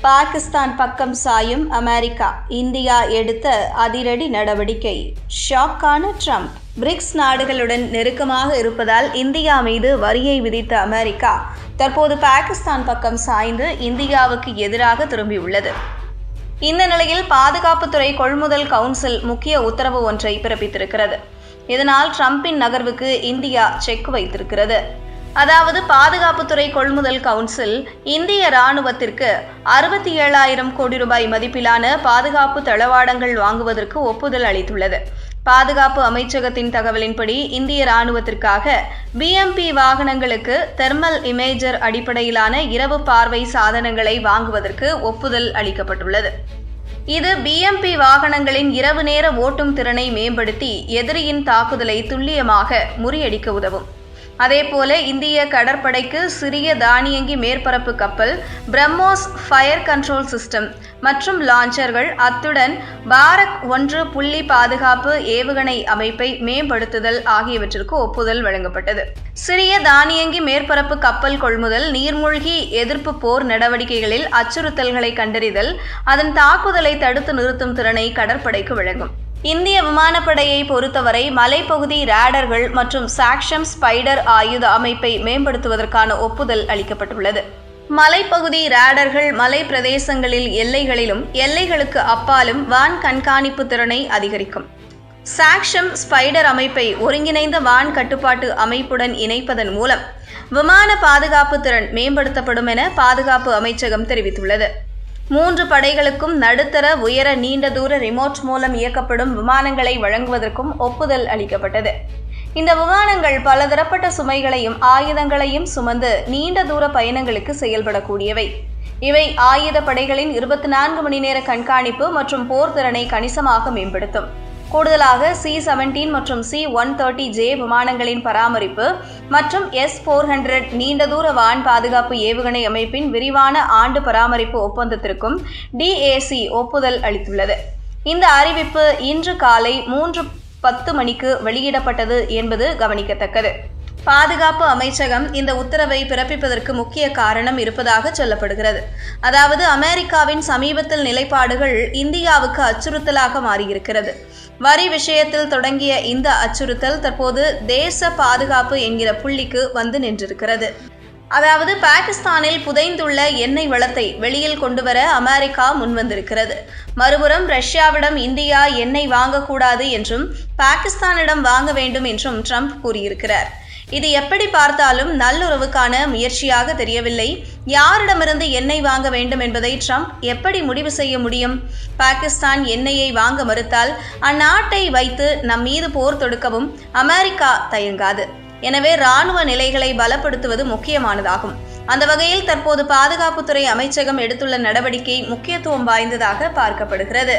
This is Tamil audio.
பாகிஸ்தான் பக்கம் சாயும் அமெரிக்கா. இந்தியா எடுத்த அதிரடி நடவடிக்கை. ஷாக்கான ட்ரம்ப். பிரிக்ஸ் நாடுகளுடன் நெருக்கமாக இருப்பதால் இந்தியா மீது வரியை விதித்த அமெரிக்கா. தற்போது பாகிஸ்தான் பக்கம் சாய்ந்து இந்தியாவுக்கு எதிராக திரும்பியுள்ளது. இந்த நிலையில் பாதுகாப்புத்துறை கொள்முதல் கவுன்சில் முக்கிய உத்தரவு ஒன்றை பிறப்பித்திருக்கிறது. இதனால் ட்ரம்பின் நகர்வுக்கு இந்தியா செக் வைத்திருக்கிறது. அதாவது பாதுகாப்புத்துறை கொள்முதல் கவுன்சில் இந்திய ராணுவத்திற்கு அறுபத்தி ஏழாயிரம் கோடி ரூபாய் மதிப்பிலான பாதுகாப்பு தளவாடங்கள் வாங்குவதற்கு ஒப்புதல் அளித்துள்ளது. பாதுகாப்பு அமைச்சகத்தின் தகவலின்படி இந்திய ராணுவத்திற்காக பிஎம்பி வாகனங்களுக்கு தெர்மல் இமேஜர் அடிப்படையிலான இரவு பார்வை சாதனங்களை வாங்குவதற்கு ஒப்புதல் அளிக்கப்பட்டுள்ளது. இது பிஎம்பி வாகனங்களின் இரவு நேர ஓட்டும் திறனை மேம்படுத்தி எதிரியின் தாக்குதலை துல்லியமாக முறியடிக்க உதவும். அதேபோல இந்திய கடற்படைக்கு சிறிய தானியங்கி மேற்பரப்பு கப்பல் பிரம்மோஸ் ஃபயர் கண்ட்ரோல் சிஸ்டம் மற்றும் லான்ச்சர்கள் அத்துடன் பாரக் ஒன்று புள்ளி பாதுகாப்பு ஏவுகணை அமைப்பை மேம்படுத்துதல் ஆகியவற்றிற்கு ஒப்புதல் வழங்கப்பட்டது. சிறிய தானியங்கி மேற்பரப்பு கப்பல் கொள்முதல் நீர்மூழ்கி எதிர்ப்பு போர் நடவடிக்கைகளில் அச்சுறுத்தல்களை கண்டறிதல் அதன் தாக்குதலை தடுத்து நிறுத்தும் திறனை கடற்படைக்கு வழங்கும். இந்திய விமானப்படையை பொறுத்தவரை மலைப்பகுதி ரேடர்கள் மற்றும் சாக்ஷம் ஸ்பைடர் ஆயுத அமைப்பை மேம்படுத்துவதற்கான ஒப்புதல் அளிக்கப்பட்டுள்ளது. மலைப்பகுதி ரேடர்கள் மலை பிரதேசங்களில் எல்லைகளிலும் எல்லைகளுக்கு அப்பாலும் வான் கண்காணிப்பு திறனை அதிகரிக்கும். சாக்ஷம் ஸ்பைடர் அமைப்பை ஒருங்கிணைந்த வான் கட்டுப்பாட்டு அமைப்புடன் இணைப்பதன் மூலம் விமான பாதுகாப்பு திறன் மேம்படுத்தப்படும் என பாதுகாப்பு அமைச்சகம் தெரிவித்துள்ளது. மூன்று படைகளுக்கும் நடுத்தர உயர நீண்ட தூர ரிமோட் மூலம் இயக்கப்படும் விமானங்களை வழங்குவதற்கும் ஒப்புதல் அளிக்கப்பட்டது. இந்த விமானங்கள் பலதரப்பட்ட சுமைகளையும் ஆயுதங்களையும் சுமந்து நீண்ட தூர பயணங்களுக்கு செயல்படக்கூடியவை. இவை ஆயுத படைகளின் இருபத்தி நான்கு மணி நேர கண்காணிப்பு மற்றும் போர் திறனை கணிசமாக மேம்படுத்தும். கூடுதலாக சி செவன்டீன் மற்றும் சி ஒன் தேர்ட்டி ஜே விமானங்களின் பராமரிப்பு மற்றும் எஸ் ஃபோர் ஹண்ட்ரட் நீண்ட தூர வான் பாதுகாப்பு ஏவுகணை அமைப்பின் விரிவான ஆண்டு பராமரிப்பு ஒப்பந்தத்திற்கும் டிஏசி ஒப்புதல் அளித்துள்ளது. இந்த அறிவிப்பு இன்று காலை மூன்று பத்து மணிக்கு வெளியிடப்பட்டது என்பது கவனிக்கத்தக்கது. பாதுகாப்பு அமைச்சகம் இந்த உத்தரவை பிறப்பிப்பதற்கு முக்கிய காரணம் இருப்பதாக சொல்லப்படுகிறது. அதாவது அமெரிக்காவின் சமீபத்தில் நிலைப்பாடுகள் இந்தியாவுக்கு அச்சுறுத்தலாக மாறியிருக்கிறது. வரி விஷயத்தில் தொடங்கிய இந்த அச்சுறுத்தல் தற்போது தேச பாதுகாப்பு என்கிற புள்ளிக்கு வந்து நின்றிருக்கிறது. அதாவது பாகிஸ்தானில் புதைந்துள்ள எண்ணெய் வளத்தை வெளியில் கொண்டுவர அமெரிக்கா முன்வந்திருக்கிறது. மறுபுறம் ரஷ்யாவிடம் இந்தியா எண்ணெய் வாங்கக்கூடாது என்றும் பாகிஸ்தானிடம் வாங்க வேண்டும் என்றும் ட்ரம்ப் கூறியிருக்கிறார். இது எப்படி பார்த்தாலும் நல்லுறவுக்கான முயற்சியாக தெரியவில்லை. யாரிடமிருந்து எண்ணெய் வாங்க வேண்டும் என்பதை ட்ரம்ப் எப்படி முடிவு செய்ய முடியும்? பாகிஸ்தான் எண்ணெயை வாங்க மறுத்தால் அந்நாட்டை வைத்து நம் மீது போர் தொடுக்கவும் அமெரிக்கா தயங்காது. எனவே ராணுவ நிலைகளை பலப்படுத்துவது முக்கியமானதாகும். அந்த வகையில் தற்போது பாதுகாப்புத்துறை அமைச்சகம் எடுத்துள்ள நடவடிக்கை முக்கியத்துவம் வாய்ந்ததாக பார்க்கப்படுகிறது.